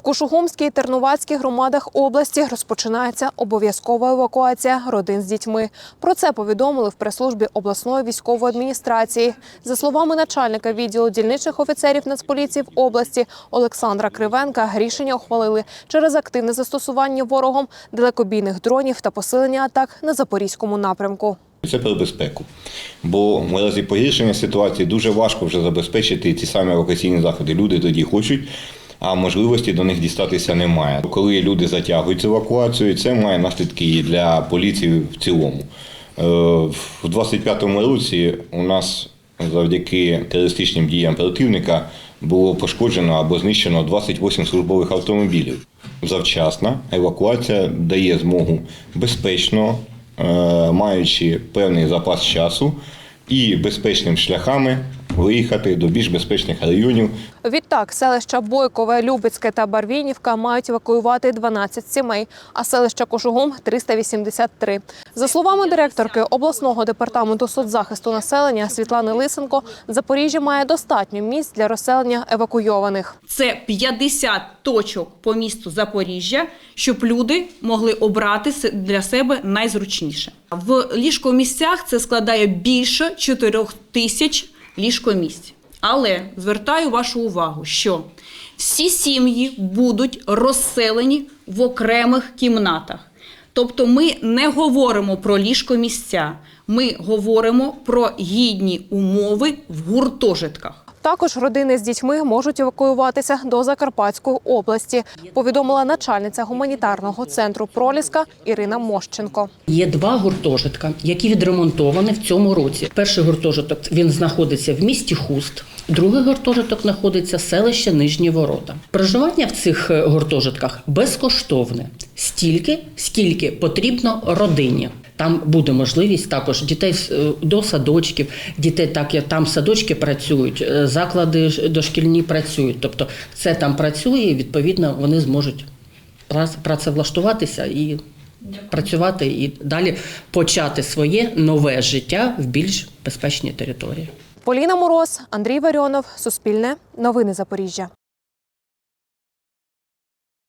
В Кушугумській і Тернувацькій громадах області розпочинається обов'язкова евакуація родин з дітьми. Про це повідомили в прес-службі обласної військової адміністрації. За словами начальника відділу дільничних офіцерів Нацполіції в області Олександра Кривенка, рішення ухвалили через активне застосування ворогом далекобійних дронів та посилення атак на запорізькому напрямку. Це про безпеку. Бо в разі погіршення ситуації дуже важко вже забезпечити ці самі евакуаційні заходи. Люди тоді хочуть, а можливості до них дістатися немає. Коли люди затягують евакуацію, це має наслідки і для поліції в цілому. Е, В 25-му році у нас завдяки терористичним діям противника було пошкоджено або знищено 28 службових автомобілів. Завчасна евакуація дає змогу безпечно, е, маючи певний запас часу і безпечними шляхами виїхати до більш безпечних районів Відтак, селища Бойкове, Любецьке та Барвінівка мають евакуювати 12 сімей, а селища Кожугум – 383. За словами директорки обласного департаменту соцзахисту населення Світлани Лисенко, Запоріжжя має достатньо місць для розселення евакуйованих. Це 50 точок по місту Запоріжжя, щоб люди могли обрати для себе найзручніше. В ліжкомісцях це складає більше 4 тисяч ліжкомісць. Але звертаю вашу увагу, що всі сім'ї будуть розселені в окремих кімнатах. Тобто ми не говоримо про ліжкомісця, ми говоримо про гідні умови в гуртожитках. Також родини з дітьми можуть евакуюватися до Закарпатської області, повідомила начальниця гуманітарного центру Проліска Ірина Мощенко. Є два гуртожитка, які відремонтовані в цьому році. Перший гуртожиток він знаходиться в місті Хуст. Другий гуртожиток знаходиться селище Нижні Ворота. Проживання в цих е, гуртожитках безкоштовне стільки, скільки потрібно родині. Там буде можливість також дітей е, до садочків, дітей так як там садочки працюють, е, заклади ж- дошкільні працюють. Тобто це там працює, і відповідно вони зможуть прац- працевлаштуватися і працювати і далі почати своє нове життя в більш безпечній території. Поліна Мороз, Андрій Варіонов, Суспільне, Новини Запоріжжя.